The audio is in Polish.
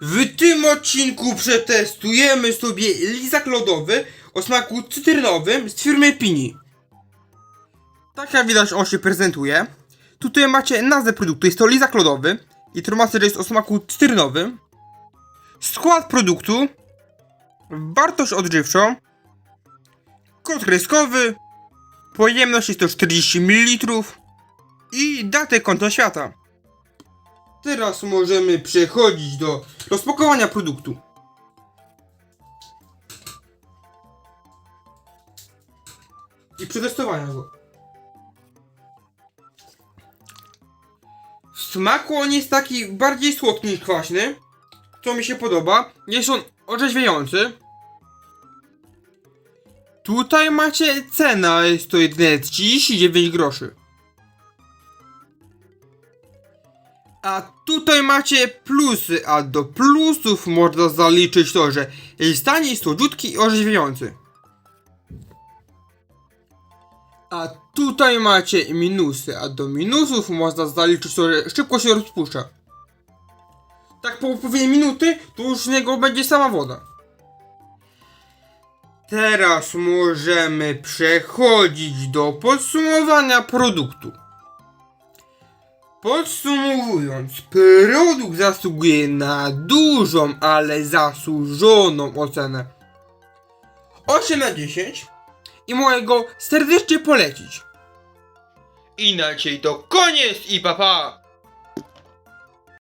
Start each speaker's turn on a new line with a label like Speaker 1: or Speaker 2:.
Speaker 1: W tym odcinku przetestujemy sobie lizak lodowy o smaku cytrynowym z firmy Pini. Tak jak widać on się prezentuje. Tutaj macie nazwę produktu, jest to lizak lodowy. Informacja, że jest o smaku cytrynowym. Skład produktu. Wartość odżywczą. Kod kreskowy. Pojemność jest to 40 ml. I datę końca świata. Teraz możemy przechodzić do rozpakowania produktu. I przetestowania go. W smaku on jest taki bardziej słodki niż kwaśny. Co mi się podoba. Jest on orzeźwiający. Tutaj macie cena, jest to jedynie 39 groszy. A tutaj macie plusy, a do plusów można zaliczyć to, że jest taniej, słodziutki i orzeźwiający. A tutaj macie minusy, a do minusów można zaliczyć to, że szybko się rozpuszcza. Tak po upływie minuty, to już z niego będzie sama woda. Teraz możemy przechodzić do podsumowania produktu. Podsumowując, produkt zasługuje na dużą, ale zasłużoną ocenę 8 na 10 i mogę go serdecznie polecić. Inaczej to koniec i papa! Pa.